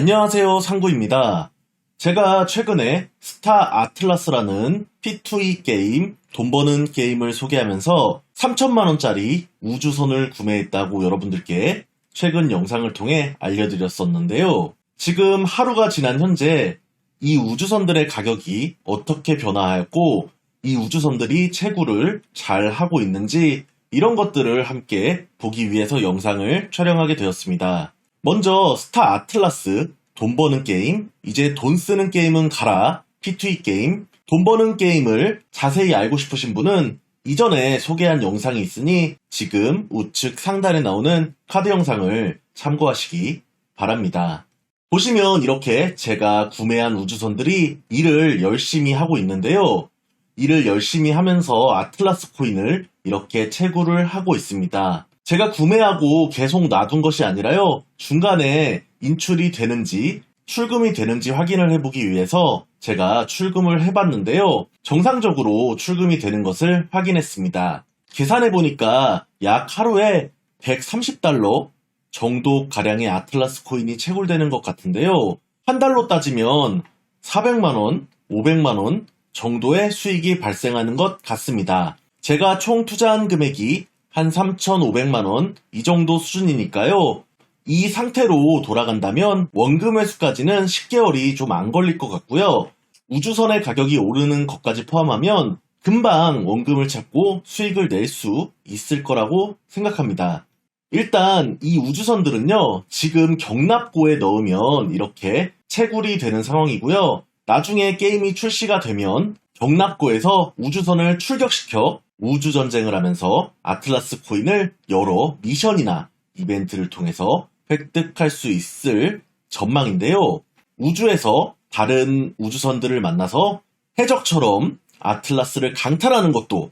안녕하세요, 상구입니다. 제가 최근에 스타 아틀라스라는 P2E 게임, 돈 버는 게임을 소개하면서 3천만원짜리 우주선을 구매했다고 여러분들께 최근 영상을 통해 알려드렸었는데요. 지금 하루가 지난 현재 이 우주선들의 가격이 어떻게 변화하였고 이 우주선들이 채굴을 잘 하고 있는지 이런 것들을 함께 보기 위해서 영상을 촬영하게 되었습니다. 먼저 스타 아틀라스 돈 버는 게임, 이제 돈 쓰는 게임은 가라, P2E 게임, 돈 버는 게임을 자세히 알고 싶으신 분은 이전에 소개한 영상이 있으니 지금 우측 상단에 나오는 카드 영상을 참고하시기 바랍니다. 보시면 이렇게 제가 구매한 우주선들이 일을 열심히 하고 있는데요. 일을 열심히 하면서 아틀라스 코인을 이렇게 채굴을 하고 있습니다. 제가 구매하고 계속 놔둔 것이 아니라요. 중간에 인출이 되는지 출금이 되는지 확인을 해보기 위해서 제가 출금을 해봤는데요. 정상적으로 출금이 되는 것을 확인했습니다. 계산해보니까 약 하루에 130달러 정도 가량의 아틀라스 코인이 채굴되는 것 같은데요. 한 달로 따지면 400만원, 500만원 정도의 수익이 발생하는 것 같습니다. 제가 총 투자한 금액이 한 3,500만원 이 정도 수준이니까요. 이 상태로 돌아간다면 원금 회수까지는 10개월이 좀 안 걸릴 것 같고요. 우주선의 가격이 오르는 것까지 포함하면 금방 원금을 찾고 수익을 낼 수 있을 거라고 생각합니다. 일단 이 우주선들은요, 지금 경납고에 넣으면 이렇게 채굴이 되는 상황이고요. 나중에 게임이 출시가 되면 경납고에서 우주선을 출격시켜 우주 전쟁을 하면서 아틀라스 코인을 여러 미션이나 이벤트를 통해서 획득할 수 있을 전망인데요. 우주에서 다른 우주선들을 만나서 해적처럼 아틀라스를 강탈하는 것도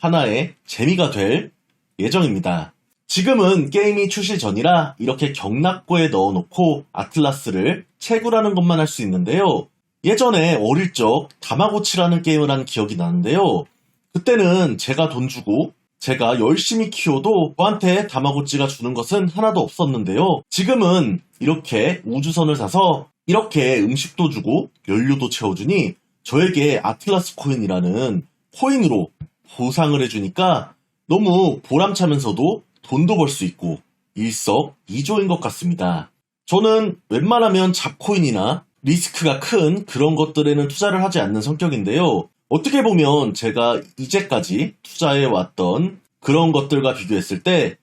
하나의 재미가 될 예정입니다. 지금은 게임이 출시 전이라 이렇게 경납고에 넣어놓고 아틀라스를 채굴하는 것만 할 수 있는데요. 예전에 어릴 적 다마고치라는 게임을 한 기억이 나는데요. 그때는 제가 돈 주고 제가 열심히 키워도 저한테 다마고치가 주는 것은 하나도 없었는데요. 지금은 이렇게 우주선을 사서 이렇게 음식도 주고 연료도 채워주니 저에게 아틀라스 코인이라는 코인으로 보상을 해주니까 너무 보람차면서도 돈도 벌 수 있고 일석이조인 것 같습니다. 저는 웬만하면 잡코인이나 리스크가 큰 그런 것들에는 투자를 하지 않는 성격인데요. 어떻게 보면 제가 이제까지 투자해 왔던 그런 것들과 비교했을 때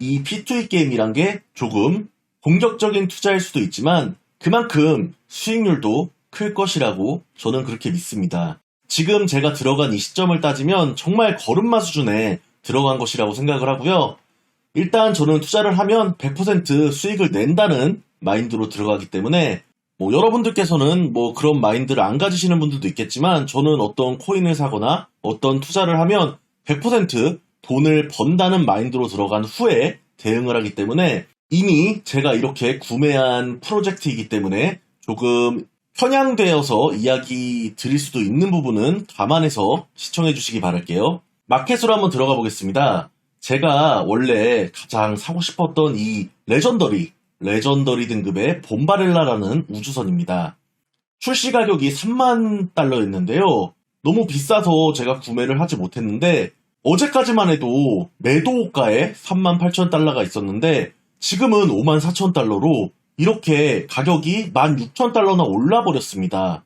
이 P2E 게임이란 게 조금 공격적인 투자일 수도 있지만 그만큼 수익률도 클 것이라고 저는 그렇게 믿습니다. 지금 제가 들어간 이 시점을 따지면 정말 걸음마 수준에 들어간 것이라고 생각을 하고요. 일단 저는 투자를 하면 100% 수익을 낸다는 마인드로 들어가기 때문에 뭐 여러분들께서는 뭐 그런 마인드를 안 가지시는 분들도 있겠지만 저는 어떤 코인을 사거나 어떤 투자를 하면 100% 돈을 번다는 마인드로 들어간 후에 대응을 하기 때문에 이미 제가 이렇게 구매한 프로젝트이기 때문에 조금 편향되어서 이야기 드릴 수도 있는 부분은 감안해서 시청해 주시기 바랄게요. 마켓으로 한번 들어가 보겠습니다. 제가 원래 가장 사고 싶었던 이 레전더리, 레전더리 등급의 봄바렐라라는 우주선입니다. 출시 가격이 3만 달러였는데요. 너무 비싸서 제가 구매를 하지 못했는데 어제까지만 해도 매도가에 3만 8천 달러가 있었는데 지금은 5만 4천 달러로 이렇게 가격이 1만 6천 달러나 올라 버렸습니다.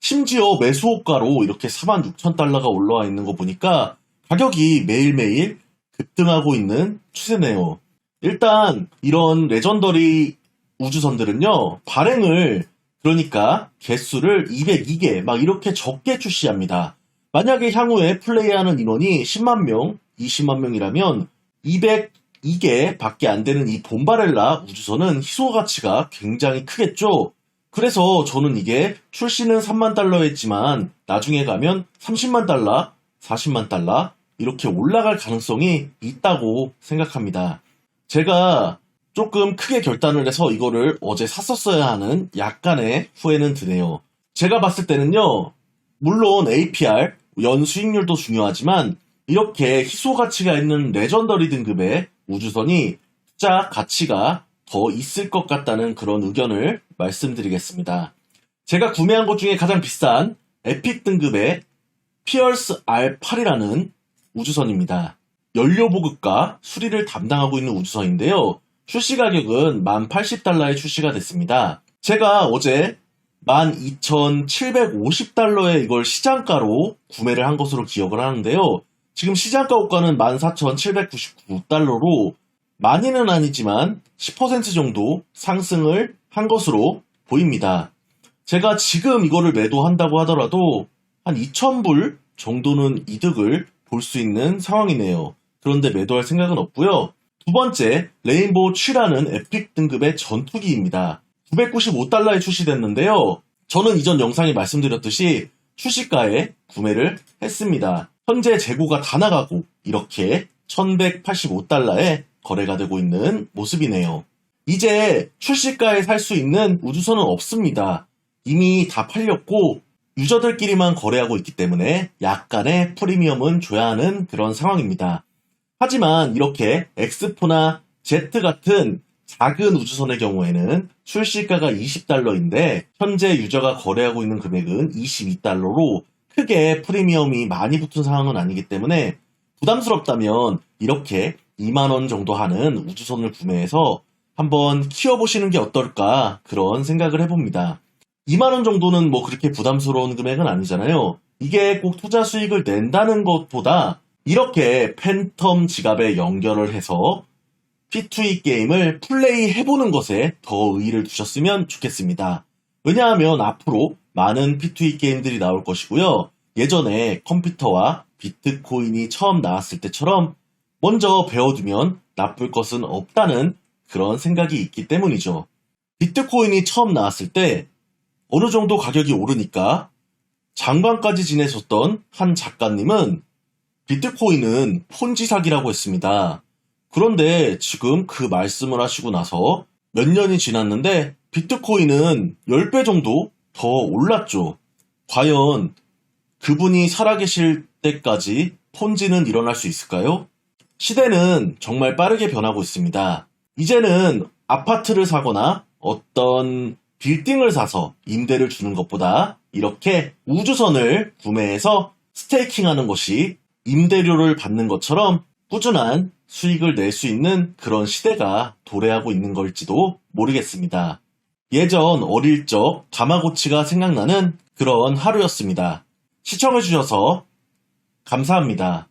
심지어 매수호가로 이렇게 4만 6천 달러가 올라와 있는 거 보니까 가격이 매일매일 급등하고 있는 추세네요. 일단 이런 레전더리 우주선들은요 발행을 그러니까 개수를 202개 막 이렇게 적게 출시합니다. 만약에 향후에 플레이하는 인원이 10만 명, 20만 명이라면 202개 밖에 안 되는 이 봄바렐라 우주선은 희소 가치가 굉장히 크겠죠. 그래서 저는 이게 출시는 3만 달러였지만 나중에 가면 30만 달러, 40만 달러 이렇게 올라갈 가능성이 있다고 생각합니다. 제가 조금 크게 결단을 해서 이거를 어제 샀었어야 하는 약간의 후회는 드네요. 제가 봤을 때는요, 물론 APR, 연 수익률도 중요하지만 이렇게 희소 가치가 있는 레전더리 등급의 우주선이 투자 가치가 더 있을 것 같다는 그런 의견을 말씀드리겠습니다. 제가 구매한 것 중에 가장 비싼 에픽 등급의 피어스 R8이라는 우주선입니다. 연료 보급과 수리를 담당하고 있는 우주선인데요. 출시 가격은 1,080달러에 출시가 됐습니다. 제가 어제 12,750달러에 이걸 시장가로 구매를 한 것으로 기억을 하는데요. 지금 시장가 호가는 14,799달러로 많이는 아니지만 10% 정도 상승을 한 것으로 보입니다. 제가 지금 이거를 매도한다고 하더라도 한 2,000불 정도는 이득을 볼 수 있는 상황이네요. 그런데 매도할 생각은 없고요. 두 번째, 레인보우 7라는 에픽 등급의 전투기입니다. 995달러에 출시됐는데요. 저는 이전 영상에 말씀드렸듯이 출시가에 구매를 했습니다. 현재 재고가 다 나가고 이렇게 1185달러에 거래가 되고 있는 모습이네요. 이제 출시가에 살 수 있는 우주선은 없습니다. 이미 다 팔렸고 유저들끼리만 거래하고 있기 때문에 약간의 프리미엄은 줘야 하는 그런 상황입니다. 하지만 이렇게 엑스포나 제트 같은 작은 우주선의 경우에는 출시가가 20달러인데 현재 유저가 거래하고 있는 금액은 22달러로 크게 프리미엄이 많이 붙은 상황은 아니기 때문에 부담스럽다면 이렇게 2만원 정도 하는 우주선을 구매해서 한번 키워보시는 게 어떨까 그런 생각을 해봅니다. 2만원 정도는 뭐 그렇게 부담스러운 금액은 아니잖아요. 이게 꼭 투자 수익을 낸다는 것보다 이렇게 팬텀 지갑에 연결을 해서 P2E 게임을 플레이 해보는 것에 더 의의를 두셨으면 좋겠습니다. 왜냐하면 앞으로 많은 P2E 게임들이 나올 것이고요. 예전에 컴퓨터와 비트코인이 처음 나왔을 때처럼 먼저 배워두면 나쁠 것은 없다는 그런 생각이 있기 때문이죠. 비트코인이 처음 나왔을 때 어느 정도 가격이 오르니까 장관까지 지내셨던 한 작가님은 비트코인은 폰지 사기라고 했습니다. 그런데 지금 그 말씀을 하시고 나서 몇 년이 지났는데 비트코인은 10배 정도 더 올랐죠. 과연 그분이 살아계실 때까지 폰지는 일어날 수 있을까요? 시대는 정말 빠르게 변하고 있습니다. 이제는 아파트를 사거나 어떤 빌딩을 사서 임대를 주는 것보다 이렇게 우주선을 구매해서 스테이킹하는 것이 임대료를 받는 것처럼 꾸준한 수익을 낼 수 있는 그런 시대가 도래하고 있는 걸지도 모르겠습니다. 예전 어릴 적 다마고치가 생각나는 그런 하루였습니다. 시청해주셔서 감사합니다.